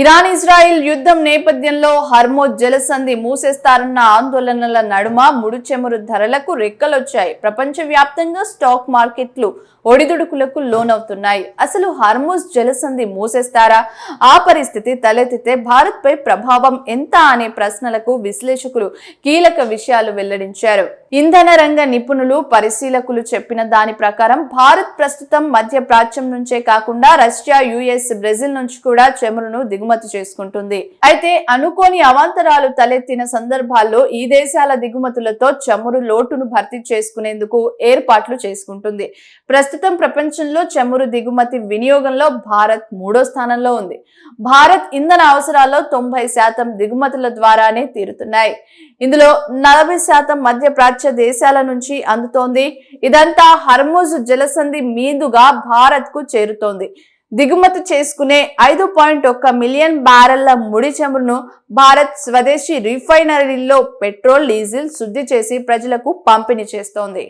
Iran Israel యుద్ధం నేపథ్యంలో Hormuz జలసంధి మూసేస్తారన్న ఆందోళనల నడుమ ముడిచెమురు ధరలకు రెక్కలొచ్చాయి. ప్రపంచవ్యాప్తంగా స్టాక్ మార్కెట్లు ఒడిదుడుకులకు లోనవుతున్నాయి. అసలు హర్మోజ్ జలసంధి మూసేస్తారా? ఆ పరిస్థితి తలెత్తితే భారత్పై ప్రభావం ఎంత అనే ప్రశ్నలకు విశ్లేషకులు కీలక విషయాలు వెల్లడించారు. ఇంధన రంగ నిపుణులు పరిశీలకులు చెప్పిన దాని ప్రకారం భారత్ ప్రస్తుతం మధ్య ప్రాచ్యం నుంచే కాకుండా రష్యా యుఎస్ బ్రెజిల్ నుంచి కూడా చెమురును దిగుమతి దిగుమతి చేసుకుంటుంది. అయితే అనుకోని అవాంతరాలు తలెత్తిన సందర్భాల్లో ఈ దేశాల దిగుమతులతో చమురు లోటును భర్తీ చేసుకునేందుకు ఏర్పాట్లు చేసుకుంటుంది. ప్రస్తుతం ప్రపంచంలో చమురు దిగుమతి వినియోగంలో భారత్ మూడో స్థానంలో ఉంది. భారత్ ఇంధన అవసరాల్లో తొంభై శాతం దిగుమతుల ద్వారానే తీరుతున్నాయి. ఇందులో నలభై శాతం మధ్య ప్రాచ్య దేశాల నుంచి అందుతోంది. ఇదంతా హర్ముజ్ జలసంధి మీదుగా భారత్కు చేరుతోంది. దిగుమతి చేసుకునే ఐదు పాయింట్ ఒక్క మిలియన్ బ్యారెళ్ళ ముడి చమురును భారత్ స్వదేశీ రిఫైనరీల్లో పెట్రోల్ డీజిల్ శుద్ధి చేసి ప్రజలకు పంపిణీ చేస్తోంది.